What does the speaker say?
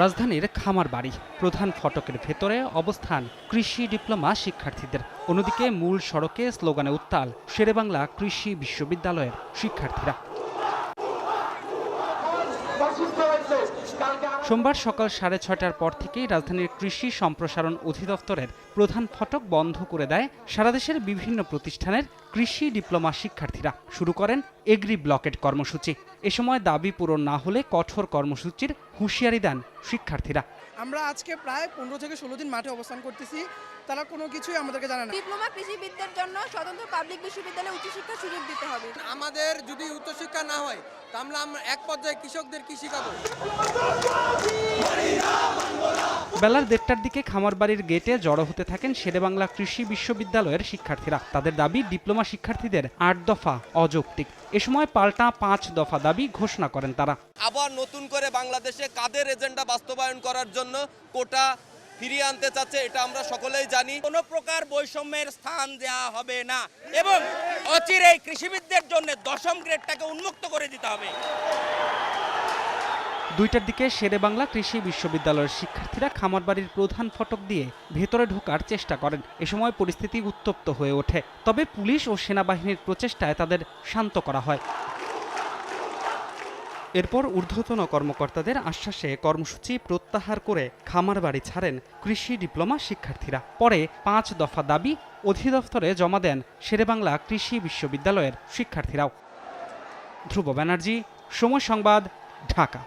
রাজধানীর খামার বাড়ি প্রধান ফটকের ভেতরে অবস্থান কৃষি ডিপ্লোমা শিক্ষার্থীদের। অন্যদিকে মূল সড়কে স্লোগানে উত্তাল, শেরেবাংলা কৃষি বিশ্ববিদ্যালয়ের শিক্ষার্থীরা। সোমবার সকাল সাড়ে ছয়টার পর থেকেই রাজধানীর কৃষি সম্প্রসারণ অধিদপ্তরের প্রধান ফটক বন্ধ করে দেয় সারাদেশের বিভিন্ন প্রতিষ্ঠানের কৃষি ডিপ্লোমা শিক্ষার্থীরা। শুরু করেন এগ্রি ব্লকেট কর্মসূচি। এ সময় দাবি পূরণ না হলে কঠোর কর্মসূচির হুঁশিয়ারি দেন শিক্ষার্থীরা। আমরা আজকে প্রায় পনেরো থেকে ষোলো দিন মাঠে অবস্থান করতেছি। তারা কোনো কিছুই আমাদেরকে জানে না। ডিপ্লোমা কৃষিবিদদের জন্য স্বতন্ত্র পাবলিক বিশ্ববিদ্যালয়ে উচ্চশিক্ষার সুযোগ দিতে হবে। আমাদের যদি উচ্চশিক্ষা না হয় তাহলে আমরা এক পর্যায়ে কৃষকদের কি শিখাবো বেলার দেড়টার দিকে খামারবাড়ির গেটে জড়ো হতে থাকেন শেরেবাংলা কৃষি বিশ্ববিদ্যালয়ের শিক্ষার্থীরা। তাদের দাবি, ডিপ্লোমা শিক্ষার্থীদের আট দফা অযৌক্তিক। এ সময় পাল্টা পাঁচ দফা দাবি ঘোষণা করেন তারা। আবার নতুন করে বাংলাদেশে কাদের এজেন্ডা বাস্তবায়ন করার জন্য কোটা ফিরিয়ে আনতে চাচ্ছে, এটা আমরা সকলেই জানি। কোনো প্রকার বৈষম্যের স্থান দেওয়া হবে না এবং অচিরেই কৃষিবিদদের জন্য দশম গ্রেডটাকে উন্মুক্ত করে দিতে হবে। দুইটার দিকে শেরেবাংলা কৃষি বিশ্ববিদ্যালয়ের শিক্ষার্থীরা খামারবাড়ির প্রধান ফটক দিয়ে ভেতরে ঢোকার চেষ্টা করেন। এ সময় পরিস্থিতি উত্তপ্ত হয়ে ওঠে। তবে পুলিশ ও সেনাবাহিনীর প্রচেষ্টায় তাদের শান্ত করা হয়। এরপর ঊর্ধ্বতন কর্মকর্তাদের আশ্বাসে কর্মসূচি প্রত্যাহার করে খামারবাড়ি ছাড়েন কৃষি ডিপ্লোমা শিক্ষার্থীরা। পরে পাঁচ দফা দাবি অধিদপ্তরে জমা দেন শেরেবাংলা কৃষি বিশ্ববিদ্যালয়ের শিক্ষার্থীরাও। ধ্রুব ব্যানার্জি, সময় সংবাদ, ঢাকা।